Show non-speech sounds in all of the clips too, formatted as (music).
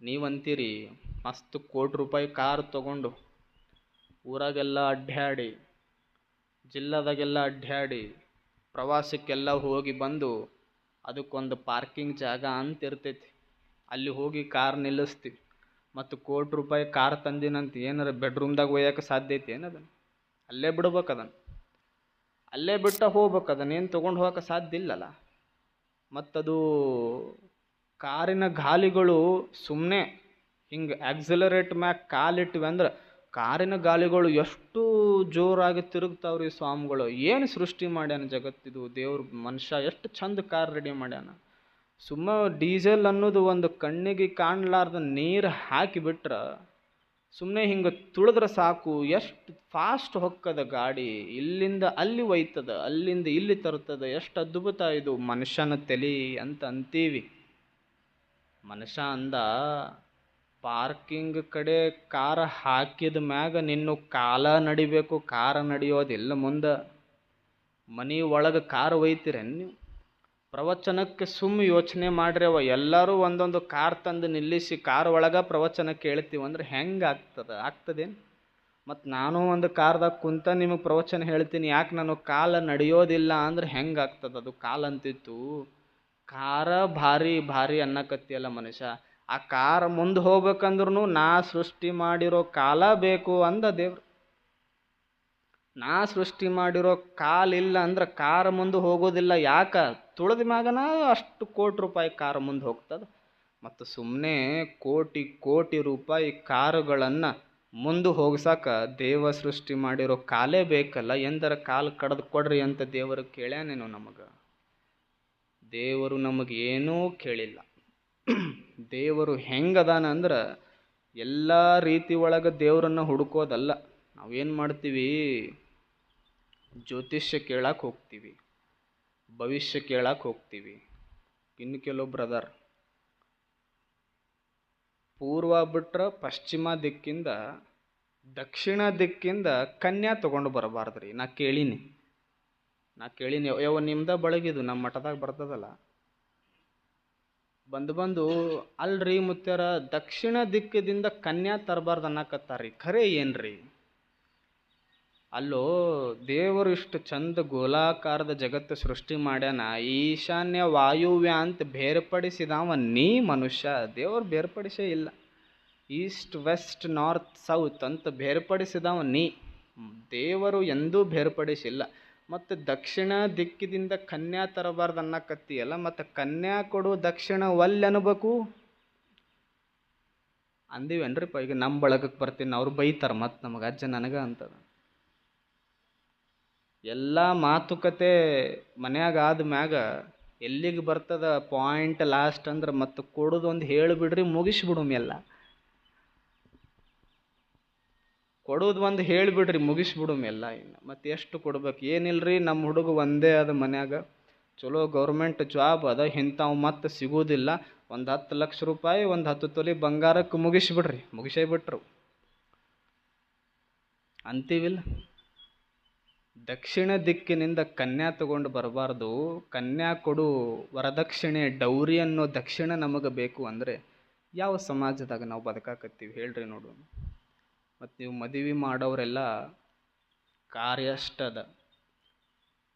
ನೀವಂತೀರಿ. ಮಸ್ತ್ ಕೋಟಿ ರೂಪಾಯಿ ಕಾರ್ ತಗೊಂಡು ಊರಾಗೆಲ್ಲ ಅಡ್ಡಾಡಿ ಜಿಲ್ಲಾದಾಗೆಲ್ಲ ಅಡ್ಡಾಡಿ ಪ್ರವಾಸಕ್ಕೆಲ್ಲ ಹೋಗಿ ಬಂದು ಅದಕ್ಕೊಂದು ಪಾರ್ಕಿಂಗ್ ಜಾಗ ಅಂತ ಇರ್ತೈತಿ ಅಲ್ಲಿ ಹೋಗಿ ಕಾರ್ ನಿಲ್ಲಿಸ್ತೀವಿ ಮತ್ತು ಕೋಟಿ ರೂಪಾಯಿ ಕಾರ್ ತಂದಿನಂತ ಏನಾರ ಬೆಡ್ರೂಮ್ದಾಗ ಒಯ್ಯಕ್ಕೆ ಸಾಧ್ಯ ಐತಿ ಏನದನ್ನು ಅಲ್ಲೇ ಬಿಡ್ಬೇಕು ಅದನ್ನು ಅಲ್ಲೇ ಬಿಟ್ಟ ಹೋಗ್ಬೇಕು ಏನು ತೊಗೊಂಡು ಹೋಗಕ್ಕೆ ಸಾಧ್ಯ ಇಲ್ಲಲ್ಲ. ಮತ್ತದು ಕಾರಿನ ಗಾಲಿಗಳು ಸುಮ್ಮನೆ ಹಿಂಗೆ ಆಕ್ಸಿಲರೇಟ್ ಮ್ಯಾಗ ಕಾಲಿಟ್ವಿ ಅಂದ್ರೆ ಕಾರಿನ ಗಾಲಿಗಳು ಎಷ್ಟು ಜೋರಾಗಿ ತಿರುಗ್ತಾವ್ರಿ ಸ್ವಾಮಿಗಳು. ಏನು ಸೃಷ್ಟಿ ಮಾಡ್ಯಾನ ಜಗತ್ತಿದು ದೇವ್ರ ಮನುಷ್ಯ ಎಷ್ಟು ಚಂದ ಕಾರ್ ರೆಡಿ ಮಾಡ್ಯಾನ. ಸುಮ್ಮ ಡೀಸೆಲ್ ಅನ್ನೋದು ಒಂದು ಕಣ್ಣಿಗೆ ಕಾಣಲಾರ್ದ ನೀರು ಹಾಕಿಬಿಟ್ರೆ ಸುಮ್ಮನೆ ಹಿಂಗೆ ತುಳಿದ್ರೆ ಸಾಕು. ಎಷ್ಟು ಫಾಸ್ಟ್ ಹೊಕ್ಕದ ಗಾಡಿ. ಇಲ್ಲಿಂದ ಅಲ್ಲಿ ಒಯ್ತದ, ಅಲ್ಲಿಂದ ಇಲ್ಲಿ ತರ್ತದ. ಎಷ್ಟು ಅದ್ಭುತ ಇದು. ಮನುಷ್ಯನ ತಲೆ ಅಂತ ಅಂತೀವಿ. ಮನುಷ್ಯ ಅಂದ, ಪಾರ್ಕಿಂಗ್ ಕಡೆ ಕಾರ್ ಹಾಕಿದ ಮ್ಯಾಗ ನಿನ್ನ ಕಾಲ ನಡಿಬೇಕು, ಕಾರ ನಡೆಯೋದಿಲ್ಲ ಮುಂದೆ. ಮನೆ ಒಳಗೆ ಕಾರ್ ಒಯ್ತೀರೇನು ನೀವು? ಪ್ರವಚನಕ್ಕೆ ಸುಮ್ಮ ಯೋಚನೆ ಮಾಡ್ರವ ಎಲ್ಲರೂ ಒಂದೊಂದು ಕಾರ್ ತಂದು ನಿಲ್ಲಿಸಿ ಕಾರ್ ಒಳಗೆ ಪ್ರವಚನ ಕೇಳ್ತೀವಂದ್ರೆ ಹೆಂಗೆ ಆಗ್ತದೆ, ಆಗ್ತದೇನು? ಮತ್ತು ನಾನು ಒಂದು ಕಾರ್ದಾಗ ಕುಂತ ನಿಮಗೆ ಪ್ರವಚನ ಹೇಳ್ತೀನಿ. ಯಾಕೆ ನಾನು ಕಾಲ ನಡೆಯೋದಿಲ್ಲ ಅಂದ್ರೆ ಹೆಂಗೆ ಆಗ್ತದೆ ಅದು? ಕಾಲ ಕಾರ ಭಾರಿ ಭಾರಿ ಅನ್ನಕತ್ತಿಯಲ್ಲ ಮನುಷ್ಯ. ಆ ಕಾರ ಮುಂದೆ ಹೋಗ್ಬೇಕಂದ್ರೂ ನಾ ಸೃಷ್ಟಿ ಮಾಡಿರೋ ಕಾಲ ಬೇಕು ಅಂದ ದೇವ್ರು. ನಾ ಸೃಷ್ಟಿ ಮಾಡಿರೋ ಕಾಲಿಲ್ಲ ಅಂದ್ರೆ ಕಾರ್ ಮುಂದೆ ಹೋಗೋದಿಲ್ಲ ಯಾಕ? ತುಳಿದ ಮ್ಯಾಗನ ಅಷ್ಟು ಕೋಟಿ ರೂಪಾಯಿ ಕಾರ್ ಮುಂದೆ ಹೋಗ್ತದೆ. ಮತ್ತು ಸುಮ್ಮನೆ ಕೋಟಿ ಕೋಟಿ ರೂಪಾಯಿ ಕಾರುಗಳನ್ನು ಮುಂದೆ ಹೋಗ್ಸಾಕ ದೇವ ಸೃಷ್ಟಿ ಮಾಡಿರೋ ಕಾಲೇ ಬೇಕಲ್ಲ, ಎಂದರ ಕಾಲು ಕಡ್ದು ಕೊಡ್ರಿ ಅಂತ ದೇವರು ಕೇಳ್ಯಾನೇನು ನಮಗೆ. ದೇವರು ನಮಗೆ ಏನೂ ಕೇಳಿಲ್ಲ. ದೇವರು ಹೆಂಗದಾನ ಅಂದ್ರೆ ಎಲ್ಲ ರೀತಿ ಒಳಗೆ ದೇವರನ್ನು ಹುಡುಕೋದಲ್ಲ. ನಾವೇನು ಮಾಡ್ತೀವಿ? ಜ್ಯೋತಿಷ್ಯ ಕೇಳಕ್ಕೆ ಹೋಗ್ತೀವಿ. ಭವಿಷ್ಯ ಕೇಳಕ್ಕೆ ಹೋಗ್ತೀವಿ. ಇನ್ನು ಕೆಲವು ಬ್ರದರ್, ಪೂರ್ವ ಬಿಟ್ರೆ ಪಶ್ಚಿಮ ದಿಕ್ಕಿಂದ ದಕ್ಷಿಣ ದಿಕ್ಕಿಂದ ಕನ್ಯಾ ತೊಗೊಂಡು ಬರಬಾರ್ದ್ರಿ. ನಾ ಕೇಳೀನಿ. ನಾ ಕೇಳೀನಿ ಯಾವ ನಿಮ್ದ ಬಳಗಿದು ನಮ್ಮ ಮಠದಾಗ ಬರ್ತದಲ್ಲ? ಬಂದು ಬಂದು, ಅಲ್ರಿ ಮುತ್ಯಾರ ದಕ್ಷಿಣ ದಿಕ್ಕದಿಂದ ಕನ್ಯಾ ತರಬಾರ್ದು ಅನ್ನಕತ್ತಾರ್ರಿ, ಖರೆ ಏನ್ರಿ? ಅಲ್ಲೋ, ದೇವರು ಇಷ್ಟು ಚಂದ ಗೋಲಾಕಾರದ ಜಗತ್ತು ಸೃಷ್ಟಿ ಮಾಡ್ಯಾನ, ಈಶಾನ್ಯ ವಾಯುವ್ಯ ಅಂತ ಬೇರ್ಪಡಿಸಿದವ ನೀ ಮನುಷ್ಯ, ದೇವರು ಬೇರ್ಪಡಿಸೇ ಇಲ್ಲ. ಈಸ್ಟ್, ವೆಸ್ಟ್, ನಾರ್ತ್, ಸೌತ್ ಅಂತ ಬೇರ್ಪಡಿಸಿದವ ನೀ, ದೇವರು ಎಂದೂ ಬೇರ್ಪಡಿಸಿಲ್ಲ. ಮತ್ತು ದಕ್ಷಿಣ ದಿಕ್ಕಿದಿಂದ ಕನ್ಯಾ ತರಬಾರ್ದು ಅನ್ನಕತ್ತೀಯಲ್ಲ, ಮತ್ತು ಕನ್ಯಾ ಕೊಡು ದಕ್ಷಿಣ ಒಲ್ಲೆ ಅನ್ಬೇಕು. ಅಂದೀವೇನ್ರಿಪ್ಪ, ಈಗ ನಮ್ಮ ಬಳಗಕ್ಕೆ ಬರ್ತೀನಿ, ಅವ್ರು ಬೈತಾರೆ ಮತ್ತು ನಮಗೆ ಅಜ್ಜ ನನಗೆ ಅಂತದ. ಎಲ್ಲ ಮಾತುಕತೆ ಮನ್ಯಾಗ ಆದ ಮ್ಯಾಗ ಎಲ್ಲಿಗೆ ಬರ್ತದ ಪಾಯಿಂಟ್ ಲಾಸ್ಟ್ ಅಂದ್ರೆ ಮತ್ತು ಕೊಡೋದೊಂದು ಹೇಳಿಬಿಡ್ರಿ ಮುಗಿಸ್ಬಿಡುಮ್ ಎಲ್ಲ ಕೊಡೋದು ಒಂದು ಹೇಳಿಬಿಡ್ರಿ, ಮುಗಿಸ್ಬಿಡು ಎಲ್ಲ ಇನ್ನು. ಮತ್ತು ಎಷ್ಟು ಕೊಡ್ಬೇಕು? ಏನಿಲ್ರಿ, ನಮ್ಮ ಹುಡುಗ ಒಂದೇ ಅದ ಮನ್ಯಾಗ. ಚಲೋ ಗೌರ್ಮೆಂಟ್ ಜಾಬ್ ಅದ, ಇಂಥವು ಮತ್ತೆ ಸಿಗೋದಿಲ್ಲ. ಒಂದು ಹತ್ತು ಲಕ್ಷ ರೂಪಾಯಿ, ಒಂದು ಹತ್ತು ತೊಲಿ ಬಂಗಾರಕ್ಕೆ ಮುಗಿಸ್ಬಿಡ್ರಿ. ಮುಗಿಸೇ ಬಿಟ್ರು. ಅಂತೀವಿಲ್ಲ? ದಕ್ಷಿಣ ದಿಕ್ಕಿನಿಂದ ಕನ್ಯಾ ತಗೊಂಡು ಬರಬಾರ್ದು. ಕನ್ಯಾ ಕೊಡು ವರದಕ್ಷಿಣೆ, ಡೌರಿ ಅನ್ನೋ ದಕ್ಷಿಣ ನಮಗೆ ಬೇಕು ಅಂದರೆ ಯಾವ ಸಮಾಜದಾಗ ನಾವು ಬದುಕಾಕತ್ತೀವಿ ಹೇಳ್ರಿ ನೋಡು. ಮತ್ತು ನೀವು ಮದುವೆ ಮಾಡೋರೆಲ್ಲ ಕಾರ್ ಎಷ್ಟದ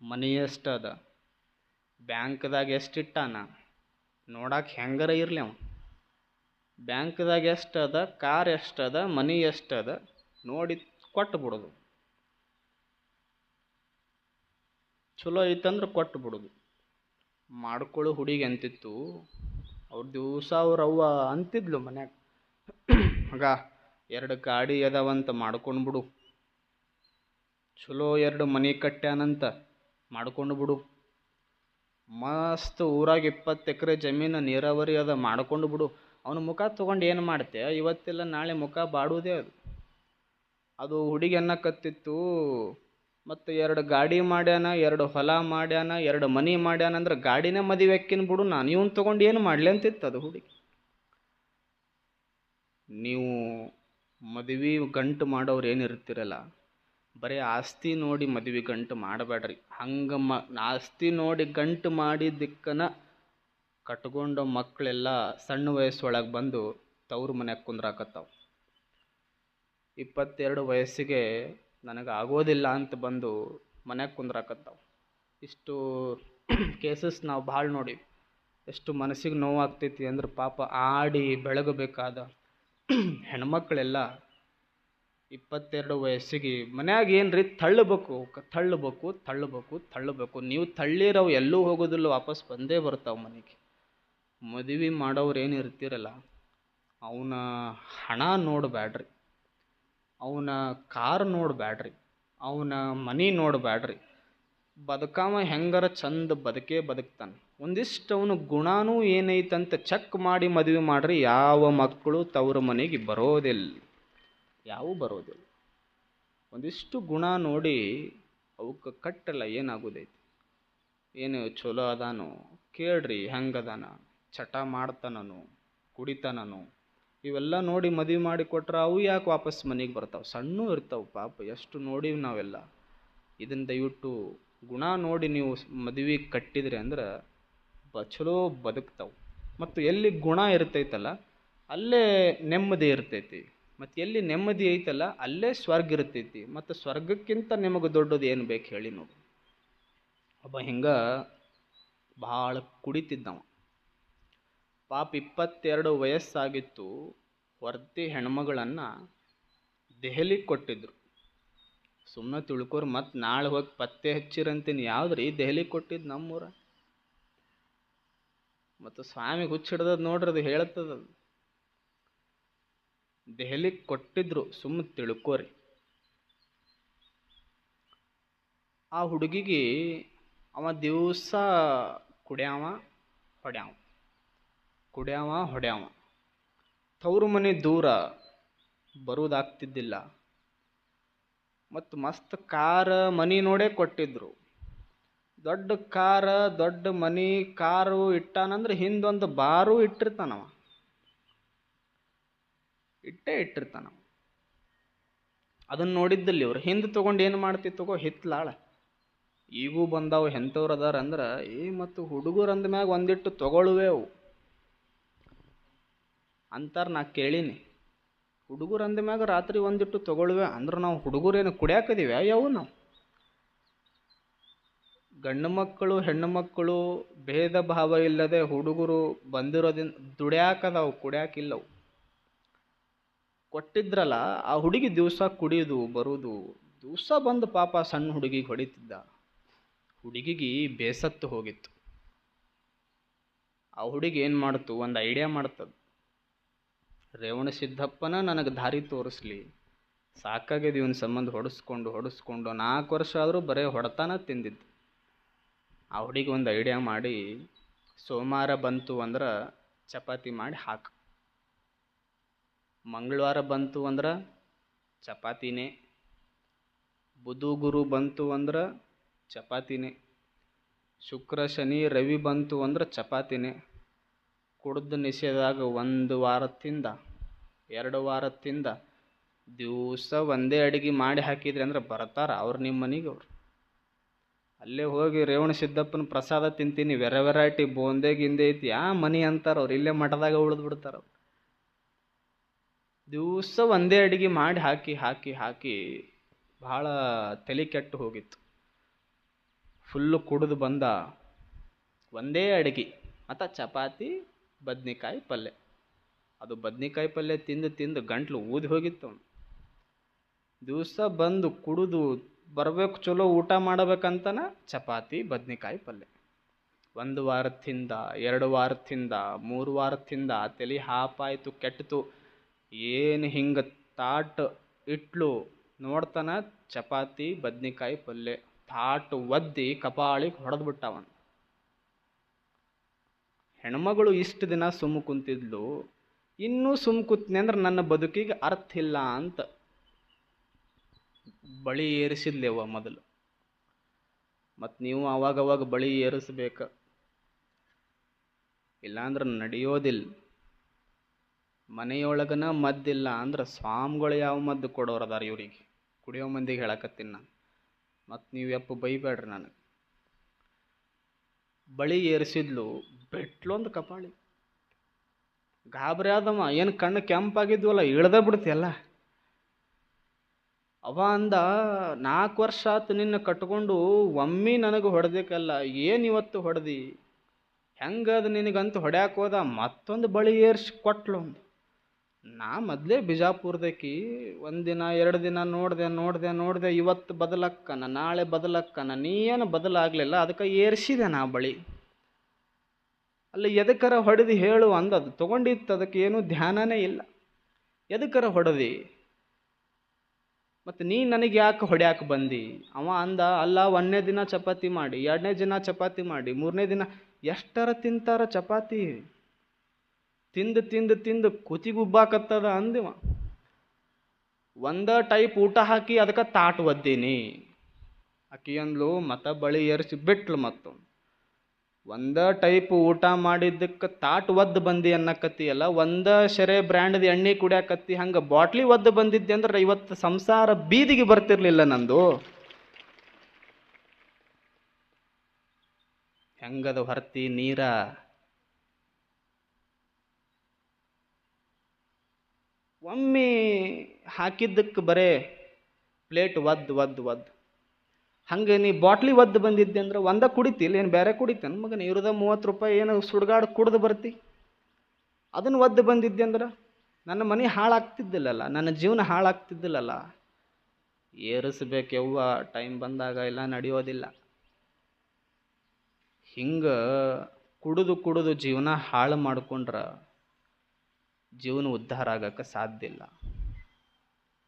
ಮನಿ ಎಷ್ಟದ ಬ್ಯಾಂಕ್ದಾಗ ಎಷ್ಟಿಟ್ಟಾನ? ನೋಡಕ್ಕೆ ಹೆಂಗಾರ ಇರಲಿ ಅವ ಬ್ಯಾಂಕ್ದಾಗ ಎಷ್ಟದ ಕಾರ್ ಎಷ್ಟದ ಮನಿ ಎಷ್ಟದ ನೋಡಿ ಕೊಟ್ಟು ಬಿಡೋದು. ಚಲೋ ಐತಂದ್ರೆ ಕೊಟ್ಟು ಬಿಡೋದು. ಮಾಡ್ಕೊಳ್ಳೋ ಹುಡುಗಿ ಅಂತಿತ್ತು, ಅವ್ರ ದಿವಸ ಅವ್ರವ್ವ ಅಂತಿದ್ಲು ಮನ್ಯಾಗ. ಮಗ ಎರಡು ಗಾಡಿ ಅದಾವಂತ ಮಾಡ್ಕೊಂಡು ಬಿಡು. ಚಲೋ ಎರಡು ಮನೆ ಕಟ್ಟ್ಯಾನಂತ ಮಾಡ್ಕೊಂಡು ಬಿಡು. ಮಸ್ತ್ ಊರಾಗ ಇಪ್ಪತ್ತು ಎಕರೆ ಜಮೀನು ನೀರಾವರಿ ಅದ ಮಾಡ್ಕೊಂಡು ಬಿಡು. ಅವನ ಮುಖ ತೊಗೊಂಡು ಏನು ಮಾಡ್ತೆ ಇವತ್ತಿಲ್ಲ, ನಾಳೆ ಮುಖ ಬಾಡುವುದೇ ಅದು. ಅದು ಹುಡುಗಿ ಅನ್ನಕತ್ತಿತ್ತು, ಮತ್ತು ಎರಡು ಗಾಡಿ ಮಾಡ್ಯಾನ, ಎರಡು ಹೊಲ ಮಾಡ್ಯಾನ, ಎರಡು ಮನೆ ಮಾಡ್ಯಾನ ಅಂದ್ರೆ ಗಾಡಿನೇ ಮದುವೆ ಅಕ್ಕಿನ ಬಿಡು. ನಾನು ಇವನ್ ತೊಗೊಂಡು ಏನು ಮಾಡಲಿ ಅಂತಿತ್ತು ಅದು ಹುಡುಗಿ. ನೀವು ಮದುವೆ ಗಂಟು ಮಾಡೋರು ಏನು ಇರ್ತಿರಲ್ಲ, ಬರೀ ಆಸ್ತಿ ನೋಡಿ ಮದುವೆ ಗಂಟು ಮಾಡಬೇಡ್ರಿ. ಹಂಗೆ ಮ, ಆಸ್ತಿ ನೋಡಿ ಗಂಟು ಮಾಡಿದ್ದಕ್ಕನ ಕಟ್ಕೊಂಡು ಮಕ್ಕಳೆಲ್ಲ ಸಣ್ಣ ವಯಸ್ಸೊಳಗೆ ಬಂದು ತವ್ರ ಮನ್ಯಾಗ ಕುಂದ್ರಾಕತ್ತಾವ. ಇಪ್ಪತ್ತೆರಡು ವಯಸ್ಸಿಗೆ ನನಗೆ ಆಗೋದಿಲ್ಲ ಅಂತ ಬಂದು ಮನ್ಯಾಗ ಕುಂದ್ರಾಕತ್ತಾವ. ಇಷ್ಟು ಕೇಸಸ್ ನಾವು ಭಾಳ ನೋಡಿ, ಎಷ್ಟು ಮನಸ್ಸಿಗೆ ನೋವಾಗ್ತೈತಿ ಅಂದ್ರೆ ಪಾಪ ಆಡಿ ಬೆಳಗಬೇಕಾದ (clears throat) ಹೆಣ್ಮಕ್ಳೆಲ್ಲ ಇಪ್ಪತ್ತೆರಡು ವಯಸ್ಸಿಗೆ ಮನ್ಯಾಗ ಏನು ರೀ ತಳ್ಳಬೇಕು ತಳ್ಳಬೇಕು ತಳ್ಳಬೇಕು ತಳ್ಳಬೇಕು. ನೀವು ತಳ್ಳಿರವು, ಎಲ್ಲೂ ಹೋಗೋದಿಲ್ಲ, ವಾಪಸ್ ಬಂದೇ ಬರ್ತಾವೆ ಮನೆಗೆ. ಮದುವೆ ಮಾಡೋರು ಏನು ಇರ್ತಿರಲ್ಲ, ಅವನ ಹಣ ನೋಡಬೇಡ್ರಿ ಅವನ ಕಾರ್ ನೋಡಬೇಡ್ರಿ ಅವನ ಮನಿ ನೋಡಬೇಡ್ರಿ ಬದುಕಾವ ಹೆಂಗಾರ ಚಂದ ಬದುಕೇ ಬದುಕ್ತಾನೆ. ಒಂದಿಷ್ಟು ಅವನ ಗುಣನೂ ಏನೈತಂತ ಚೆಕ್ ಮಾಡಿ ಮದುವೆ ಮಾಡ್ರಿ, ಯಾವ ಮಕ್ಕಳು ತವ್ರ ಮನೆಗೆ ಬರೋದಿಲ್ಲ. ಯಾವೂ ಬರೋದಿಲ್ಲ. ಒಂದಿಷ್ಟು ಗುಣ ನೋಡಿ ಅವಕ್ಕೆ ಕಟ್ಟಲ್ಲ ಏನಾಗೋದೈತಿ. ಏನು ಚಲೋ ಅದಾನು, ಕೇಳ್ರಿ ಹೆಂಗದಾನ, ಚಟ ಮಾಡ್ತಾನನು, ಕುಡಿತಾನನು, ಇವೆಲ್ಲ ನೋಡಿ ಮದುವೆ ಮಾಡಿ ಕೊಟ್ರೆ ಅವು ಯಾಕೆ ವಾಪಸ್ ಮನೆಗೆ ಬರ್ತಾವೆ? ಸಣ್ಣ ಇರ್ತಾವೆ ಪಾಪ, ಎಷ್ಟು ನೋಡಿವಿ ನಾವೆಲ್ಲ. ಇದನ್ನು ದಯವಿಟ್ಟು ಗುಣ ನೋಡಿ ನೀವು ಮದುವೆ ಕಟ್ಟಿದ್ರಿ ಅಂದ್ರೆ ಬ ಚಲೋ ಬದುಕ್ತಾವೆ. ಮತ್ತು ಎಲ್ಲಿ ಗುಣ ಇರ್ತೈತಲ್ಲ, ಅಲ್ಲೇ ನೆಮ್ಮದಿ ಇರ್ತೈತಿ. ಮತ್ತು ಎಲ್ಲಿ ನೆಮ್ಮದಿ ಐತಲ್ಲ, ಅಲ್ಲೇ ಸ್ವರ್ಗ ಇರ್ತೈತಿ. ಮತ್ತು ಸ್ವರ್ಗಕ್ಕಿಂತ ನಿಮಗೆ ದೊಡ್ಡದು ಏನು ಬೇಕು ಹೇಳಿ ನೋಡಿ. ಒಬ್ಬ ಹಿಂಗೆ ಭಾಳ ಕುಡಿತಿದ್ದವ. ಪಾಪ ಇಪ್ಪತ್ತೆರಡು ವಯಸ್ಸಾಗಿತ್ತು ಹೊರ್ತಿ ಹೆಣ್ಮಗಳನ್ನು ದೆಹಲಿಗೆ ಕೊಟ್ಟಿದ್ರು. ಸುಮ್ಮನೆ ತಿಳ್ಕೊರಿ, ಮತ್ತು ನಾಳೆ ಹೋಗಿ ಪತ್ತೆ ಹಚ್ಚಿರಂತೀನಿ. ಯಾವ್ದ್ರಿ? ದೆಹಲಿ ಕೊಟ್ಟಿದ್ದು ನಮ್ಮೂರ? ಮತ್ತು ಸ್ವಾಮಿ ಹುಚ್ಚಿಡ್ದದ್ ನೋಡ್ರಿ ಅದು ಹೇಳ್ತದ ದೆಹಲಿ ಕೊಟ್ಟಿದ್ರು ಸುಮ್ಮನೆ ತಿಳ್ಕೊರಿ. ಆ ಹುಡುಗಿಗೆ ಅವ ದಿವಸ ಕುಡ್ಯಾವ, ಹೊಡ್ಯಾವ. ಕುಡ್ಯಾವ, ಹೊಡ್ಯಾವ. ತವ್ರ ಮನೆ ದೂರ ಬರುವುದಾಗ್ತಿದ್ದಿಲ್ಲ ಮತ್ತು ಮಸ್ತ್ ಕಾರ ಮನಿ ನೋಡೇ ಕೊಟ್ಟಿದ್ರು. ದೊಡ್ಡ ಕಾರ ದೊಡ್ಡ ಮನಿ ಕಾರು ಇಟ್ಟಾನಂದ್ರೆ ಹಿಂದೊಂದು ಬಾರು ಇಟ್ಟಿರ್ತಾನವ ಇಟ್ಟೇ ಇಟ್ಟಿರ್ತಾನ ಅದನ್ನು ನೋಡಿದ್ದಲ್ಲಿ ಇವ್ರು ಹಿಂದೆ ತೊಗೊಂಡು ಏನು ಮಾಡ್ತಿ ತಗೋ, ಹಿತ್ಲಾಳ. ಈಗೂ ಬಂದಾವು ಎಂಥವ್ರು ಅದಾರ ಅಂದ್ರೆ ಈ ಮತ್ತು ಹುಡುಗರು ಅಂದ ಮ್ಯಾಗ ಒಂದಿಟ್ಟು ತಗೊಳುವೆವು ಅಂತಾರ ನಾ ಕೇಳೀನಿ. ಹುಡುಗರು ಅಂದ ಮ್ಯಾಗ ರಾತ್ರಿ ಒಂದಿಟ್ಟು ತಗೊಳ್ಳುವೆ. ಅಂದ್ರೆ ನಾವು ಹುಡುಗರೇನು ಕುಡ್ಯಾಕದೀವಿ? ಯಾವ ನಾವು. ಗಂಡು ಮಕ್ಕಳು, ಹೆಣ್ಣು ಮಕ್ಕಳು, ಭೇದ ಭಾವ ಇಲ್ಲದೆ ಹುಡುಗರು ಬಂದಿರೋದ್ರಿಂದ ದುಡ್ಯಾಕದವು, ಕುಡ್ಯಾಕಿಲ್ಲವು. ಕೊಟ್ಟಿದ್ರಲ್ಲ, ಆ ಹುಡುಗಿ ದಿವಸ ಕುಡಿಯೋದು ಬರೋದು. ದಿವಸ ಬಂದು ಪಾಪ ಸಣ್ಣ ಹುಡುಗಿಗೆ ಹೊಡಿತಿದ್ದ. ಹುಡುಗಿಗೆ ಬೇಸತ್ತು ಹೋಗಿತ್ತು. ಆ ಹುಡುಗಿ ಏನು ಮಾಡ್ತು? ಒಂದು ಐಡಿಯಾ ಮಾಡ್ತದ. ರೇವಣ ಸಿದ್ದಪ್ಪನ ನನಗೆ ದಾರಿ ತೋರಿಸ್ಲಿ. ಸಾಕಾಗಿದೆ ಇವನ ಸಂಬಂಧ ಹೊಡೆಸ್ಕೊಂಡು ಹೊಡೆಸ್ಕೊಂಡು ನಾಲ್ಕು ವರ್ಷ ಆದರೂ ಬರೇ ಹೊಡೆತಾನ ತಿಂದಿದ್ದು. ಆ ಹುಡುಗಿ ಒಂದು ಐಡಿಯಾ ಮಾಡಿ ಸೋಮವಾರ ಬಂತು ಅಂದ್ರೆ ಚಪಾತಿ ಮಾಡಿ ಹಾಕು. ಮಂಗಳವಾರ ಬಂತು ಅಂದ್ರೆ ಚಪಾತಿನೇ. ಬುಧ ಗುರು ಬಂತು ಅಂದ್ರೆ ಚಪಾತಿನೇ. ಶುಕ್ರ, ಶನಿ, ರವಿ ಬಂತು ಅಂದ್ರೆ ಚಪಾತಿನೇ. ಕುಡ್ದು ನಿಷೇಧಾಗ ಒಂದು ವಾರದಿಂದ, ಎರಡು ವಾರದಿಂದ ದಿವಸ ಒಂದೇ ಅಡುಗೆ ಮಾಡಿ ಹಾಕಿದ್ರಿ ಅಂದ್ರೆ ಬರ್ತಾರೆ ಅವ್ರು ನಿಮ್ಮ ಮನೆಗೆ ಅವ್ರು. ಅಲ್ಲೇ ಹೋಗಿ ರೇವಣ ಸಿದ್ದಪ್ಪನ ಪ್ರಸಾದ ತಿಂತೀನಿ, ವೆರ ವೆರೈಟಿ ಬೋಂದೆ ಗಿಂದೆ ಐತಿ, ಯಾ ಮನಿ ಅಂತಾರೆ ಅವ್ರು, ಇಲ್ಲೇ ಮಠದಾಗ ಉಳಿದು ಬಿಡ್ತಾರೆ ಅವ್ರು. ದಿವಸ ಒಂದೇ ಅಡುಗೆ ಮಾಡಿ ಹಾಕಿ ಹಾಕಿ ಹಾಕಿ ಭಾಳ ತಲೆ ಕೆಟ್ಟು ಹೋಗಿತ್ತು. ಫುಲ್ಲು ಕುಡಿದು ಬಂದ ಒಂದೇ ಅಡುಗೆ, ಮತ್ತು ಚಪಾತಿ ಬದ್ನಿಕಾಯಿ ಪಲ್ಯ ಅದು ಬದ್ನಿಕಾಯಿ ಪಲ್ಯ ತಿಂದು ತಿಂದು ಗಂಟ್ಲು ಊದಿ ಹೋಗಿತ್ತು ಅವ್ನು. ದಿವಸ ಬಂದು ಕುಡಿದು ಬರಬೇಕು ಚಲೋ ಊಟ ಮಾಡಬೇಕಂತನ ಚಪಾತಿ, ಬದ್ನಿಕಾಯಿ ಪಲ್ಯ ಒಂದು ವಾರದಿಂದ, ಎರಡು ವಾರದಿಂದ, ಮೂರು ವಾರದಿಂದ ತಲೆ ಹಾಪಾಯಿತು, ಕೆಟ್ಟಿತು. ಏನು ಹಿಂಗೆ ತಾಟ್ ಇಟ್ಲು ನೋಡ್ತಾನ ಚಪಾತಿ, ಬದ್ನಿಕಾಯಿ ಪಲ್ಯ ತಾಟ್ ಒದ್ದಿ ಕಪಾಳಿಗೆ ಹೊಡೆದು ಬಿಟ್ಟವನ್ ಹೆಣ್ಮಗಳು ಇಷ್ಟು ದಿನ ಸುಮ್ಮ ಕುಂತಿದ್ಲು, ಇನ್ನೂ ಸುಮ್ಮ ಕೂತ್ನೆ ಅಂದ್ರೆ ನನ್ನ ಬದುಕಿಗೆ ಅರ್ಥ ಇಲ್ಲ ಅಂತ ಬಳಿ ಏರಿಸಿದ್ಲೇವ ಮೊದಲು. ಮತ್ತು ನೀವು ಆವಾಗವಾಗ ಬಳಿ ಏರಿಸ್ಬೇಕು. ಇಲ್ಲಾಂದ್ರೆ ನಡೆಯೋದಿಲ್ಲ. ಮನೆಯೊಳಗನ ಮದ್ದಿಲ್ಲ ಅಂದ್ರೆ ಸ್ವಾಮಿಗಳು ಯಾವ ಮದ್ದು ಕೊಡೋರು ಅದಾರ ಇವರಿಗೆ. ಕುಡಿಯೋ ಮಂದಿಗೆ ಹೇಳಕತ್ತೀನಿ ನಾನು. ಮತ್ತು ನೀವು ಯಪ್ಪ ಬೈಬೇಡ್ರಿ ನನಗೆ. ಬಳಿ ಏರಿಸಿದ್ಲು, ಬೆಟ್ಲೊಂದು ಕಪಾಳಿ. ಗಾಬರಿ ಆದಮ್ಮ ಏನು ಕಣ್ಣು ಕೆಂಪಾಗಿದ್ವಲ್ಲ, ಇಳ್ದ ಬಿಡ್ತಿಯಲ್ಲ ಅವ ಅಂದ ನಾಲ್ಕು ವರ್ಷ ಆತು ನಿನ್ನ ಕಟ್ಕೊಂಡು, ಒಮ್ಮಿ ನನಗೆ ಹೊಡೆದಕ್ಕಲ್ಲ ಏನು ಇವತ್ತು ಹೊಡೆದಿ? ಹೆಂಗದು ನಿನಗಂತ ಹೊಡ್ಯಾಕ ಹೋದ? ಮತ್ತೊಂದು ಬಳಿ ಏರ್ಸಿ ಕೊಟ್ಲು. ಒಂದು ನಾ ಮೊದಲೇ ಒಂದು ದಿನ, ಎರಡು ದಿನ ನೋಡಿದೆ ನೋಡಿದೆ ನೋಡಿದೆ ಇವತ್ತು ಬದಲಕ್ಕನ, ನಾಳೆ ಬದಲಕ್ಕನ, ನೀ ಏನು ಬದಲಾಗಲಿಲ್ಲ, ಅದಕ್ಕೆ ಏರ್ಸಿದೆ ನಾ ಬಳಿ. ಅಲ್ಲಿ ಎದಕ್ಕರ ಹೊಡೆದು ಹೇಳು ಅಂದದು, ತೊಗೊಂಡಿತ್ತು ಅದಕ್ಕೆ ಏನೂ ಧ್ಯಾನನೇ ಇಲ್ಲ. ಎದಕ್ಕರ ಹೊಡೆದಿ? ಮತ್ತು ನೀ ನನಗೆ ಯಾಕೆ ಹೊಡ್ಯಾಕೆ ಬಂದಿ? ಅವ ಅಂದ, ಅಲ್ಲ ಒಂದನೇ ದಿನ ಚಪಾತಿ ಮಾಡಿ, ಎರಡನೇ ದಿನ ಚಪಾತಿ ಮಾಡಿ, ಮೂರನೇ ದಿನ ಎಷ್ಟರ ತಿಂತಾರ ಚಪಾತಿ? ತಿಂದು ತಿಂದು ತಿಂದು ಕುತಿಗುಬ್ಬಾಕತ್ತದ ಅಂದಿವ. ಒಂದ ಟೈಪ್ ಊಟ ಹಾಕಿ ಅದಕ್ಕೆ ತಾಟ್ ಒದ್ದೀನಿ ಆಕಿ ಅಂದ್ಲು ಮತ ಬಳಿ ಏರಿಸಿ ಬಿಟ್ಲು ಮತ್ತು. ಒಂದ ಟೈಪ್ ಊಟ ಮಾಡಿದ್ದಕ್ಕೆ ತಾಟ್ ಒದ್ದು ಬಂದಿ ಅನ್ನಕತ್ತಿಯಲ್ಲ ಒಂದ ಶೆರೆ ಬ್ರ್ಯಾಂಡ್ದು ಎಣ್ಣೆ ಕುಡಿಯಾಕತ್ತಿ ಹಂಗೆ ಬಾಟ್ಲಿ ಒದ್ದು ಬಂದಿದ್ದೆ ಅಂದ್ರೆ ಇವತ್ತು ಸಂಸಾರ ಬೀದಿಗೆ ಬರ್ತಿರ್ಲಿಲ್ಲ ನಂದು. ಹೆಂಗದ ಹೊರತಿ ನೀರ? ಒಮ್ಮೆ ಹಾಕಿದ್ದಕ್ಕೆ ಬರೇ ಪ್ಲೇಟ್ ಒದ್ದು ಒದ್ದು ಒದ್ದು. ಹಂಗೆ ನೀ ಬಾಟ್ಲಿ ಒದ್ದು ಬಂದಿದ್ದೆ ಅಂದ್ರೆ ಒಂದ ಕುಡಿತಿಲ್ಲ ಏನು ಬೇರೆ ಕುಡಿತೇನೆ? ಮಗನ ಇರೋದ ಮೂವತ್ತು ರೂಪಾಯಿ ಏನು ಸುಡ್ಗಾಡು ಕುಡ್ದು ಬರ್ತಿ? ಅದನ್ನು ಒದ್ದು ಬಂದಿದ್ದೆ ಅಂದ್ರೆ ನನ್ನ ಮನೆ ಹಾಳಾಗ್ತಿದ್ದಿಲ್ಲಲ್ಲ, ನನ್ನ ಜೀವನ ಹಾಳಾಗ್ತಿದ್ದಿಲ್ಲಲ್ಲ. ಯಾವ ಟೈಮ್ ಬಂದಾಗ ಎಲ್ಲ ನಡೆಯೋದಿಲ್ಲ. ಹಿಂಗೆ ಕುಡಿದು ಕುಡಿದು ಜೀವನ ಹಾಳು ಮಾಡ್ಕೊಂಡ್ರೆ ಜೀವನ ಉದ್ಧಾರ ಆಗಕ್ಕೆ ಸಾಧ್ಯ ಇಲ್ಲ.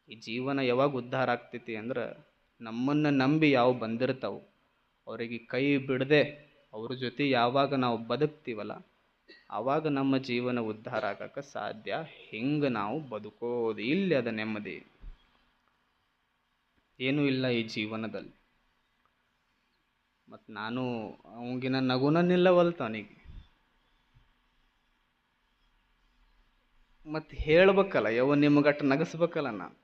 ಈ ಜೀವನ ಯಾವಾಗ ಉದ್ಧಾರ ಆಗ್ತೈತಿ ಅಂದ್ರೆ ನಮ್ಮನ್ನು ನಂಬಿ ಯಾವ ಬಂದಿರ್ತಾವೆ, ಅವರಿಗೆ ಕೈ ಬಿಡದೆ ಅವ್ರ ಜೊತೆ ಯಾವಾಗ ನಾವು ಬದುಕ್ತೀವಲ್ಲ ಆವಾಗ ನಮ್ಮ ಜೀವನ ಉದ್ಧಾರ ಆಗಕ್ಕೆ ಸಾಧ್ಯ. ಹಿಂಗೆ ನಾವು ಬದುಕೋದು, ಇಲ್ಲಿ ಅದ ನೆಮ್ಮದಿ. ಏನೂ ಇಲ್ಲ ಈ ಜೀವನದಲ್ಲಿ. ಮತ್ತು ನಾನು ಅವಂಗಿನ ನಗುನ ಅವನಿಗೆ ಮತ್ತು ಹೇಳ್ಬೇಕಲ್ಲ ಯವ ನಿಮ್ಗಟ್ಟು ನಗಸ್ಬೇಕಲ್ಲ ನಾನು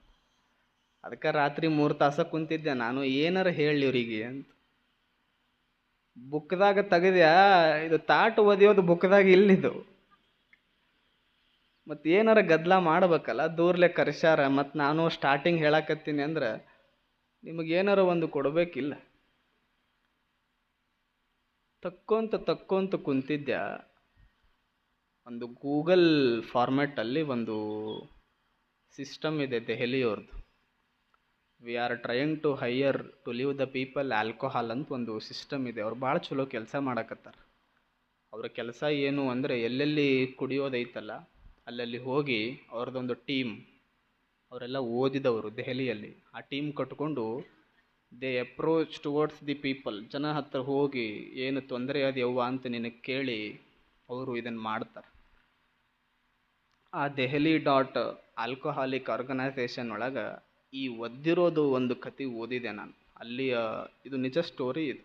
ಅದಕ್ಕೆ ರಾತ್ರಿ ಮೂರು ತಾಸ ಕುಂತಿದ್ದೆ, ನಾನು ಏನಾರ ಹೇಳಿ ಇವ್ರಿಗೆ ಅಂತ. ಬುಕ್ದಾಗ ತೆಗೆದ್ಯಾ, ಇದು ತಾಟ್ ಒದಿಯೋದು ಬುಕ್ದಾಗ ಇಲ್ಲಿದು. ಮತ್ತು ಏನಾರ ಗದ್ದಲ ಮಾಡ್ಬೇಕಲ್ಲ, ದೂರ್ಲೆ ಕರ್ಸ್ಯಾರ, ಮತ್ತು ನಾನು ಸ್ಟಾರ್ಟಿಂಗ್ ಹೇಳಕತ್ತೀನಿ ಅಂದ್ರೆ ನಿಮಗೇನಾರ ಒಂದು ಕೊಡಬೇಕಿಲ್ಲ. ತಕ್ಕೊಂತ ತಕ್ಕೊಂತ ಕುಂತಿದ್ದೆ ಒಂದು ಗೂಗಲ್ ಫಾರ್ಮೆಟಲ್ಲಿ ಒಂದು ಸಿಸ್ಟಮ್ ಇದೆ ದೆಹಲಿಯವ್ರದ್ದು we are trying to hire to leave the people alcohol ಅಂತ ಒಂದು ಸಿಸ್ಟಮ್ ಇದೆ. ಅವ್ರು ಭಾಳ ಚಲೋ ಕೆಲಸ ಮಾಡಕತ್ತಾರ. ಅವ್ರ ಕೆಲಸ ಏನು ಅಂದರೆ ಎಲ್ಲೆಲ್ಲಿ ಕುಡಿಯೋದೈತಲ್ಲ, ಅಲ್ಲಲ್ಲಿ ಹೋಗಿ ಅವ್ರದ್ದೊಂದು ಟೀಮ್ ಅವರೆಲ್ಲ ಓದಿದವರು ದೆಹಲಿಯಲ್ಲಿ. ಆ ಟೀಮ್ ಕಟ್ಕೊಂಡು they approach towards the people ಜನ ಹತ್ರ ಹೋಗಿ, ಏನು ತೊಂದರೆ ಅದ್ಯವ್ವ? ಅಂತ ನಿನಗೆ ಕೇಳಿ ಅವರು ಇದನ್ನು ಮಾಡ್ತಾರೆ. ಆ ದೆಹಲಿ ಡಾಟ್ ಆಲ್ಕೋಹಾಲಿಕ್ ಆರ್ಗನೈಸೇಷನ್ ಒಳಗೆ ಈ ಒದ್ದಿರೋದು ಒಂದು ಕತೆ ಓದಿದೆ ನಾನು. ಅಲ್ಲಿಯ ಇದು ನಿಜ ಸ್ಟೋರಿ ಇದು.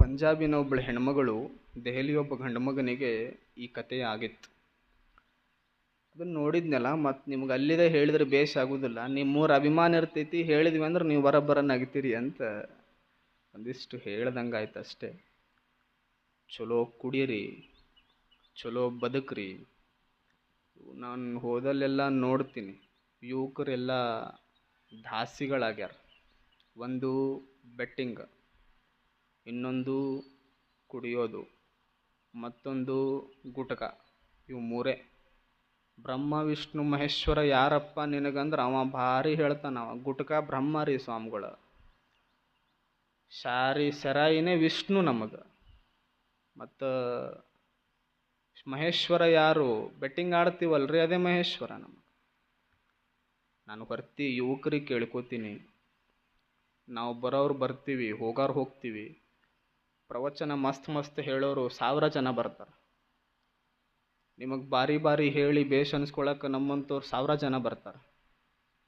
ಪಂಜಾಬಿನ ಒಬ್ಬಳು ಹೆಣ್ಮಗಳು, ದೆಹಲಿ ಒಬ್ಬ ಗಂಡು ಮಗನಿಗೆ ಈ ಕತೆ ಆಗಿತ್ತು. ಅದನ್ನು ನೋಡಿದ್ನಲ್ಲ ಮತ್ತು ನಿಮ್ಗೆ ಅಲ್ಲಿದೆ ಹೇಳಿದ್ರೆ ಬೇಷ್ ಆಗೋದಿಲ್ಲ. ನಿಮ್ಮೂರ ಅಭಿಮಾನ ಇರ್ತೈತಿ, ಹೇಳಿದ್ವಿ ಅಂದ್ರೆ ನೀವು ಬರೋಬ್ಬರ ನಗಿತೀರಿ ಅಂತ ಒಂದಿಷ್ಟು ಹೇಳ್ದಂಗೆ ಆಯ್ತು ಅಷ್ಟೇ ಚಲೋ ಕುಡೀರಿ, ಚಲೋ ಬದುಕ್ರಿ ನಾನು ಹೋದಲ್ಲೆಲ್ಲ ನೋಡ್ತೀನಿ. ಯುವಕರೆಲ್ಲ ದಾಸಿಗಳಾಗ್ಯಾರ. ಒಂದು ಬೆಟ್ಟಿಂಗ್, ಇನ್ನೊಂದು ಕುಡಿಯೋದು, ಮತ್ತೊಂದು ಗುಟಕ. ಇವು ಮೂರೇ. ಬ್ರಹ್ಮ, ವಿಷ್ಣು, ಮಹೇಶ್ವರ ಯಾರಪ್ಪ ನಿನಗಂದ್ರೆ ಅವ ಭಾರಿ ಹೇಳ್ತಾನ ಅವ. ಗುಟಕ ಬ್ರಹ್ಮ ರೀ ಸ್ವಾಮಿಗಳು. ಶಾರಿ ಸರಾಯಿನೇ ವಿಷ್ಣು ನಮಗೆ. ಮತ್ತು ಮಹೇಶ್ವರ ಯಾರು? ಬೆಟ್ಟಿಂಗ್ ಆಡ್ತೀವಲ್ರಿ? ಅದೇ ಮಹೇಶ್ವರ ನಮಗೆ. ನಾನು ಬರ್ತಿ ಯುವಕರಿಗೆ ಕೇಳ್ಕೊತೀನಿ. ನಾವು ಬರೋರು ಬರ್ತೀವಿ, ಹೋಗೋರು ಹೋಗ್ತೀವಿ. ಪ್ರವಚನ ಮಸ್ತ್ ಮಸ್ತ್ ಹೇಳೋರು ಸಾವಿರ ಜನ ಬರ್ತಾರೆ. ನಿಮಗೆ ಬಾರಿ ಬಾರಿ ಹೇಳಿ ಬೇಷ್ ಅನ್ಸ್ಕೊಳಕ್ಕೆ ನಮ್ಮಂಥವ್ರು ಸಾವಿರ ಜನ ಬರ್ತಾರೆ.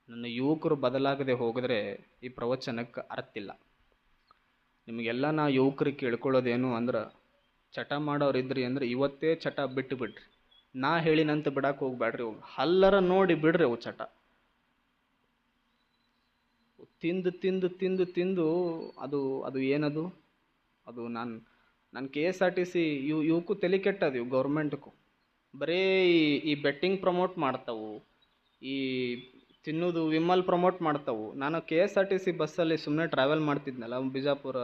ನನ್ನ ಯುವಕರು ಬದಲಾಗದೆ ಹೋಗಿದ್ರೆ ಈ ಪ್ರವಚನಕ್ಕೆ ಅರ್ಥ ಇಲ್ಲ. ನಿಮಗೆಲ್ಲ ನಾ ಯುವಕರಿಗೆ ಕೇಳ್ಕೊಳ್ಳೋದೇನು ಅಂದ್ರೆ ಚಟ ಮಾಡೋರು ಇದ್ರಿ ಅಂದ್ರೆ ಇವತ್ತೇ ಚಟ ಬಿಟ್ಟು ಬಿಡ್ರಿ. ನಾ ಹೇಳಿನಂತ ಬಿಡಕ್ಕೆ ಹೋಗ್ಬೇಡ್ರಿ ಅವು ಹಲ್ಲರ ನೋಡಿ ಬಿಡ್ರಿ ಅವು ಚಟ. ತಿಂದು ತಿಂದು ತಿಂದು ತಿಂದು ಅದು ಅದು ಏನದು? ಅದು ನಾನು ನನ್ನ K S R T C, ಇವು ಇವಕ್ಕೂ ತಲೆ ಕೆಟ್ಟದು ಇವು ಗೌರ್ಮೆಂಟ್ಗೂ ಬರೀ ಈ- ಬೆಟ್ಟಿಂಗ್ ಪ್ರಮೋಟ್ ಮಾಡ್ತಾವು. ಈ ತಿನ್ನೋದು ವಿಮಲ್ ಪ್ರಮೋಟ್ ಮಾಡ್ತಾವು. ನಾನು K S R T C ಬಸ್ಸಲ್ಲಿ ಸುಮ್ಮನೆ ಟ್ರಾವೆಲ್ ಮಾಡ್ತಿದ್ನಲ್ಲ, ಬಿಜಾಪುರ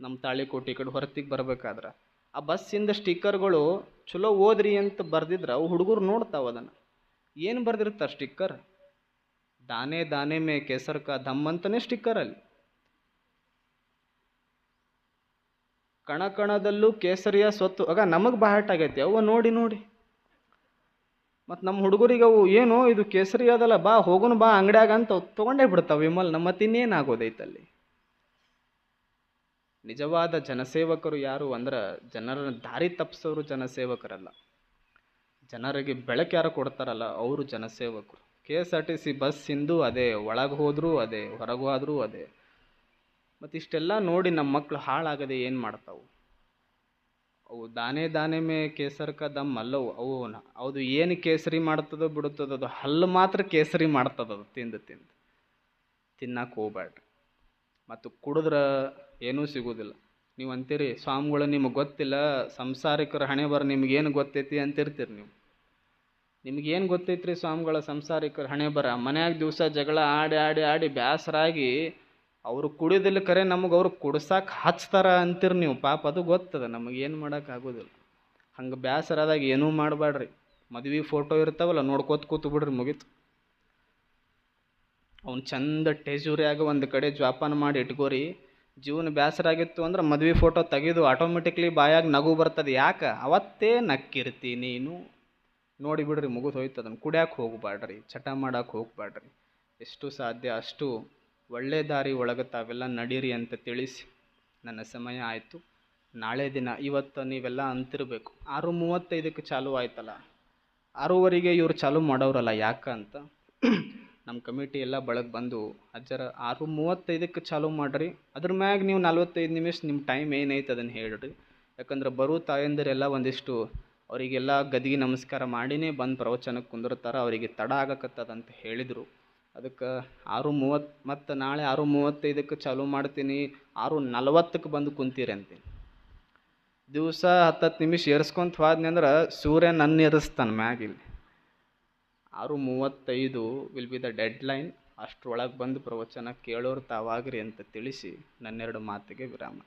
ನಮ್ಮ ತಾಳಿಕೋಟೆ ಕಡೆ ಹೊರತಿಗೆ ಬರ್ಬೇಕಾದ್ರೆ. ಆ ಬಸ್ಸಿಂದ ಸ್ಟಿಕ್ಕರ್ಗಳು ಚಲೋ ಓದ್ರಿ ಅಂತ ಬರ್ದಿದ್ರೆ ಅವು ಹುಡುಗರು ನೋಡ್ತಾವೆ ಅದನ್ನು. ಏನು ಬರ್ದಿರ್ತಾರೆ ಸ್ಟಿಕ್ಕರ್? ದಾನೆ ದಾನೆ ಮೇ ಕೇಸರ್ ಕಾ ದಮ್ ಅಂತಲೇ ಕಣ ಕಣದಲ್ಲೂ ಕೇಸರಿಯ ಸ್ವತ್ತು ಆಗ ನಮಗೆ ಆಗೈತಿ ಅವ ನೋಡಿ ನೋಡಿ. ಮತ್ತು ನಮ್ಮ ಹುಡುಗರಿಗೆ ಅವು ಏನು ಇದು ಕೇಸರಿ ಅದಲ್ಲ, ಬಾ ಹೋಗುನು ಬಾ ಅಂಗಡ್ಯಾಗ ಅಂತ ತಗೊಂಡೇ ತೊಗೊಂಡೇ ಬಿಡ್ತಾವೆ ವಿಮಲ್, ನಮ್ಮ ಮತ್ತಿನ್ನೇನು ಆಗೋದೈತಲ್ಲಿ? ನಿಜವಾದ ಜನಸೇವಕರು ಯಾರು ಅಂದ್ರೆ ಜನರನ್ನ ದಾರಿ ತಪ್ಪಿಸೋರು ಜನಸೇವಕರಲ್ಲ. ಜನರಿಗೆ ಬೆಳಕು ಯಾರು ಕೊಡ್ತಾರಲ್ಲ, ಅವರು ಜನಸೇವಕರು. K S R T C ಬಸ್ಸಿಂದು ಅದೇ, ಒಳಗೆ ಹೋದರೂ ಅದೇ, ಹೊರಗೆ ಹೋದರೂ ಅದೇ. ಮತ್ತು ಇಷ್ಟೆಲ್ಲ ನೋಡಿ ನಮ್ಮ ಮಕ್ಕಳು ಹಾಳಾಗದೆ ಏನು ಮಾಡ್ತಾವು? ಅವು ದಾನೆ ದಾನೆ ಮೇ ಕೇಸರ್ಕ ದಮ್ ಅಲ್ಲವು, ಅವು ಅದು ಏನು ಕೇಸರಿ ಮಾಡ್ತದೋ ಬಿಡುತ್ತದೋ ಅದು ಹಲ್ಲು ಮಾತ್ರ ಕೇಸರಿ ಮಾಡ್ತದದು ತಿಂದು ತಿಂದು. ತಿನ್ನಕ್ಕೆ ಹೋಗ್ಬೇಡ್ರಿ ಮತ್ತು ಕುಡಿದ್ರೆ ಏನೂ ಸಿಗೋದಿಲ್ಲ ನೀವು ಅಂತೀರಿ, ಸ್ವಾಮಿಗಳು ನಿಮಗೆ ಗೊತ್ತಿಲ್ಲ, ಸಂಸಾರಿಕರ ಹಣೆ ಬರ ನಿಮಗೇನು ಗೊತ್ತೈತಿ? ಅಂತಿರ್ತೀರಿ ನೀವು. ನಿಮಗೇನು ಗೊತ್ತೈತ್ರಿ ಸ್ವಾಮಿಗಳ ಸಂಸಾರಿಕರ ಹಣೆ ಬರ? ಮನ್ಯಾಗ ದಿವಸ ಜಗಳ ಆಡಿ ಆಡಿ ಆಡಿ ಬೇಸರಾಗಿ ಅವರು ಕುಡಿದಿಲ್ಲ ಕರೆ ನಮಗೆ ಅವ್ರು ಕುಡ್ಸಕ್ಕೆ ಹಚ್ತಾರ ಅಂತೀರಿ ನೀವು. ಪಾಪ ಅದು ಗೊತ್ತದ, ನಮಗೆ ಏನು ಮಾಡೋಕೆ ಆಗೋದಿಲ್ಲ. ಹಂಗೆ ಬೇಸರಾದಾಗ ಏನೂ ಮಾಡಬೇಡ್ರಿ ಮದುವೆ ಫೋಟೋ ಇರ್ತಾವಲ್ಲ, ನೋಡ್ಕೋತ ಕೂತು ಬಿಡ್ರಿ ಮುಗೀತು. ಅವ್ನು ಚಂದ ಟೇಜೂರಿಯಾಗ ಒಂದು ಕಡೆ ಜ್ವಾಪಾನ ಮಾಡಿ ಇಟ್ಕೋರಿ ಜೀವನ ಬೇಸರ ಆಗಿತ್ತು ಅಂದ್ರೆ ಮದ್ವೆ ಫೋಟೋ ತೆಗೆದು ಆಟೋಮೆಟಿಕ್ಲಿ ಬಾಯಾಗಿ ನಗು ಬರ್ತದೆ. ಯಾಕೆ? ಅವತ್ತೇ ನಕ್ಕಿರ್ತಿ ನೀನು. ನೋಡಿ ಬಿಡ್ರಿ ಮುಗಿದು ಹೋಯ್ತು ಅದನ್ನು ಕುಡ್ಯಾಕೆ ಹೋಗಬೇಡ್ರಿ ಚಟ ಮಾಡಕ್ಕೆ ಹೋಗಬೇಡ್ರಿ ಎಷ್ಟು ಸಾಧ್ಯ? ಅಷ್ಟು ಒಳ್ಳೆ ದಾರಿ ಒಳಗೆ ತಾವೆಲ್ಲ ನಡೀರಿ ಅಂತ ತಿಳಿಸಿ. ನನ್ನ ಸಮಯ ಆಯಿತು. ನಾಳೆ ದಿನ ಇವತ್ತು ನೀವೆಲ್ಲ ಅಂತಿರಬೇಕು. ಆರು ಮೂವತ್ತೈದಕ್ಕೆ ಚಾಲು ಆಯ್ತಲ್ಲ. ಆರೂವರೆಗೆ ಇವ್ರು ಚಾಲು ಮಾಡೋರಲ್ಲ ಯಾಕಂತ ನಮ್ಮ ಕಮಿಟಿ ಎಲ್ಲ ಬಳಗೆ ಬಂದು, ಅಜ್ಜರ ಆರು ಮೂವತ್ತೈದಕ್ಕೆ ಚಾಲೂ ಮಾಡಿರಿ. ಅದ್ರ ಮ್ಯಾಗ ನೀವು ನಲ್ವತ್ತೈದು ನಿಮಿಷ ನಿಮ್ಮ ಟೈಮ್ ಏನೈತೆ ಅದನ್ನು ಹೇಳ್ರಿ. ಯಾಕಂದ್ರೆ ಬರೋ ತಾಯಂದಿರೆಲ್ಲ ಒಂದಿಷ್ಟು ಅವರಿಗೆಲ್ಲ ಗದಿಗೆ ನಮಸ್ಕಾರ ಮಾಡಿನೇ ಬಂದು ಪ್ರವಚನಕ್ಕೆ ಕುಂದಿರ್ತಾರೆ, ಅವರಿಗೆ ತಡ ಆಗಕತ್ತದಂತ ಹೇಳಿದರು. ಅದಕ್ಕೆ ಆರು ಮೂವತ್ತು, ಮತ್ತು ನಾಳೆ ಆರು ಮೂವತ್ತೈದಕ್ಕೆ ಚಾಲು ಮಾಡ್ತೀನಿ ಆರು ನಲ್ವತ್ತಕ್ಕೆ ಬಂದು ಕುಂತೀರಿ ಅಂತೀನಿ. ದಿವಸ ಹತ್ತತ್ತು ನಿಮಿಷ ಏರ್ಸ್ಕೊಂತ ಹೋದ್ನಿ ಅಂದ್ರೆ ಸೂರ್ಯ ನನ್ನ ಏರಿಸ್ತಾನೆ ಮ್ಯಾಗಿಲ್ಲಿ ಆರು ಮೂವತ್ತೈದು will be the deadline ಅಷ್ಟರೊಳಗೆ ಬಂದು ಪ್ರವಚನ ಕೇಳೋರು ತಾವಾಗ್ರಿ ಅಂತ ತಿಳಿಸಿ ನನ್ನೆರಡು ಮಾತಿಗೆ ವಿರಾಮ.